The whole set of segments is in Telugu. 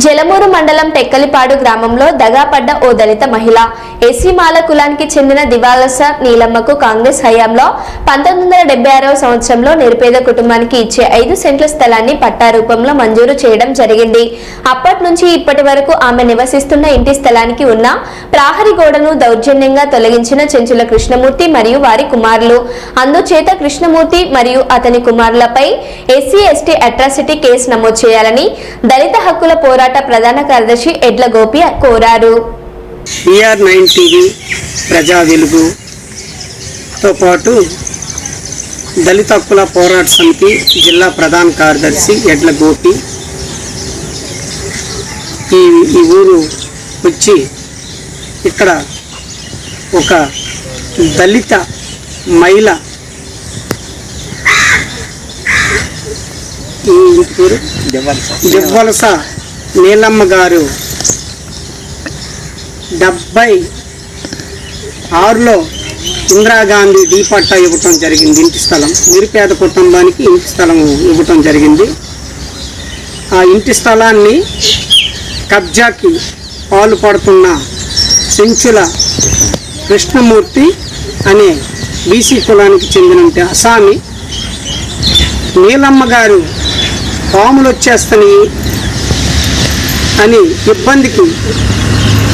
జలమూరు మండలం టెక్కలిపాడు గ్రామంలో దగాపడ్డ ఓ దళిత మహిళ. ఎస్సీ మాల కులానికి చెందిన దివాలస నీలమ్మకు కాంగ్రెస్ హయాంలో పంతొమ్మిది వందల ఆరవ సంవత్సరంలో నిరుపేద కుటుంబానికి ఇచ్చే ఐదు సెంట్ల స్థలాన్ని పట్టా రూపంలో మంజూరు చేయడం జరిగింది. అప్పటి నుంచి ఇప్పటి వరకు ఆమె నివసిస్తున్న ఇంటి స్థలానికి ఉన్న ప్రాహరి గోడను దౌర్జన్యంగా తొలగించిన చెంచుల కృష్ణమూర్తి మరియు వారి కుమారులు. అందుచేత కృష్ణమూర్తి మరియు అతని కుమారులపై ఎస్సీ ఎస్టీ అట్రాసిటీ కేసు నమోదు చేయాలని దళిత హక్కుల పోరాటం ప్రధాన కార్యదర్శి ఎడ్ల గోపి కోరారు. బిఆర్ నైన్ టీవీ ప్రజా వెలుగుతో పాటు దళిత హక్కుల పోరాట సమితి జిల్లా ప్రధాన కార్యదర్శి ఎడ్ల గోపి ఈ ఈ ఊరు వచ్చి ఇక్కడ ఒక దళిత మహిళ ఈ ఊరు దివ్వలస నీలమ్మ గారు డెబ్బై ఆరులో ఇందిరాగాంధీ డీ పట్టా ఇవ్వటం జరిగింది. ఇంటి స్థలం నిరుపేద కుటుంబానికి ఇంటి స్థలం ఇవ్వటం జరిగింది. ఆ ఇంటి స్థలాన్ని కబ్జాకి పాలు పడుతున్న చెంచుల కృష్ణమూర్తి అనే బీసీ కులానికి చెందిన అసామి నీలమ్మ గారు పాములు వచ్చేస్తాయి అని ఇబ్బందికి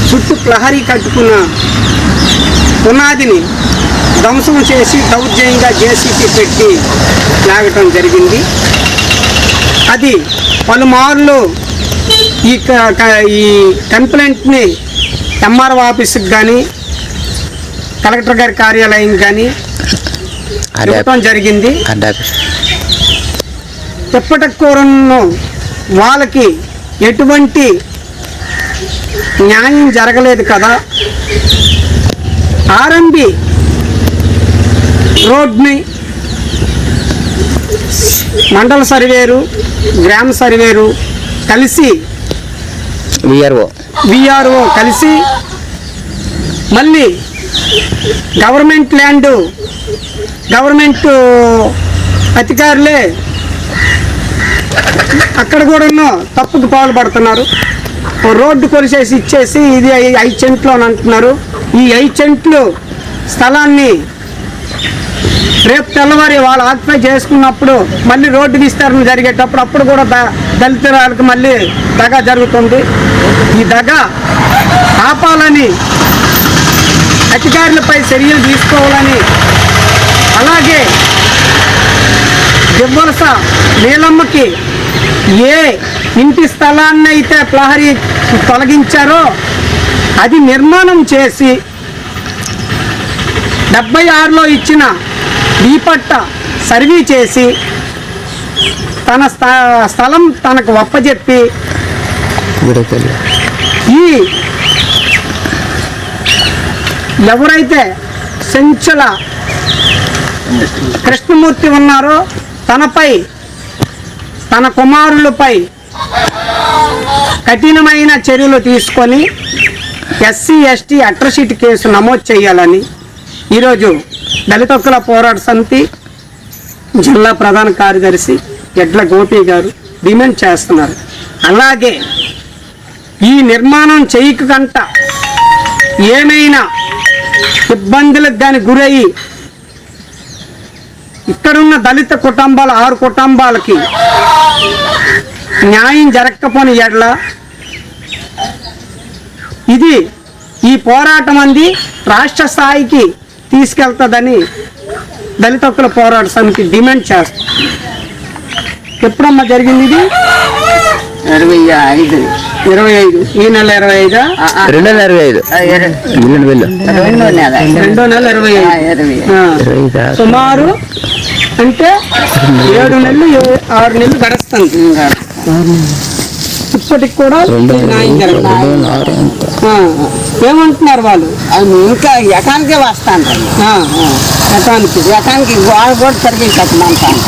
చుట్టూ ప్రహరీ కట్టుకున్న పునాదిని ధ్వంసం చేసి దౌర్జన్యంగా జేసీపీ పెట్టి లాగటం జరిగింది. అది పలుమార్లు ఈ ఈ కంప్లైంట్ని ఎంఆర్ఓ ఆఫీస్కి కానీ కలెక్టర్ గారి కార్యాలయం కానీ ఇవ్వటం జరిగింది. ఇప్పటికూరను వాళ్ళకి ఎటువంటి న్యాయం జరగలేదు కదా. ఆర్ఎంబి రోడ్ని మండల సర్వేరు గ్రామ సర్వేరు కలిసి విఆర్ఓ విఆర్ఓ కలిసి మళ్ళీ గవర్నమెంట్ ల్యాండ్ గవర్నమెంట్ అధికారులే అక్కడ కూడా తప్పుకు పాల్పడుతున్నారు ఓ రోడ్డు కొలిసేసి ఇచ్చేసి ఇది ఐ- ఐదు సెంట్లు అని అంటున్నారు. ఈ ఐదు సెంట్లు స్థలాన్ని రేపు తెల్లవారి వాళ్ళు ఆక్యుపై చేసుకున్నప్పుడు మళ్ళీ రోడ్డు విస్తరణ జరిగేటప్పుడు అప్పుడు కూడా ద దళితురాలకు మళ్ళీ దగ జరుగుతుంది. ఈ దగ ఆపాలని అధికారులపై చర్యలు తీసుకోవాలని అలాగే దివ్వలస నీలమ్మకి ఏ ఇంటి స్థలాన్ని అయితే ప్రహరీ తొలగించారో అది నిర్మాణం చేసి డెబ్బై ఆరులో ఇచ్చిన దీపట్ట సర్వీ చేసి తన స్థ- స్థలం తనకు ఒప్పజెప్పి ఈ ఎవరైతే సెంచుల కృష్ణమూర్తి ఉన్నారో తనపై తన కుమారులపై కఠినమైన చర్యలు తీసుకొని ఎస్సీ ఎస్టీ అట్రసిటీ కేసు నమోదు చేయాలని ఈరోజు దళిత హక్కుల పోరాట సమితి జిల్లా ప్రధాన కార్యదర్శి ఎడ్ల గోపి గారు డిమాండ్ చేస్తున్నారు. అలాగే ఈ నిర్మాణం చేయకంట ఏమైనా ఇబ్బందులకు కానీ గురయ్యి ఇక్కడున్న దళిత కుటుంబాల ఆరు కుటుంబాలకి న్యాయం జరగకపోని ఎడ్ల. ఇది ఈ పోరాటం అంది రాష్ట్ర స్థాయికి తీసుకెళ్తుందని దళిత హక్కుల పోరాట సమితి డిమాండ్ చేస్తుంది. ఎప్పుడమ్మా జరిగింది ఇది? ఇరవై ఐదు. ఇరవై ఐదు. ఈ నెల ఇరవై ఐదా? రెండు ఇరవై ఐదు. రెండో నెల. ఇరవై. సుమారు అంటే ఏడు నెలలు ఆరు నెలలు గడుస్తుంది. ఇంకా ఇప్పటికి కూడా ఏమంటున్నారు వాళ్ళు? ఇంకా ఎకానికే వస్తాను ఎకానికి ఎకానికి గోడ కూడా సరిగ్గా కట్టమంటాను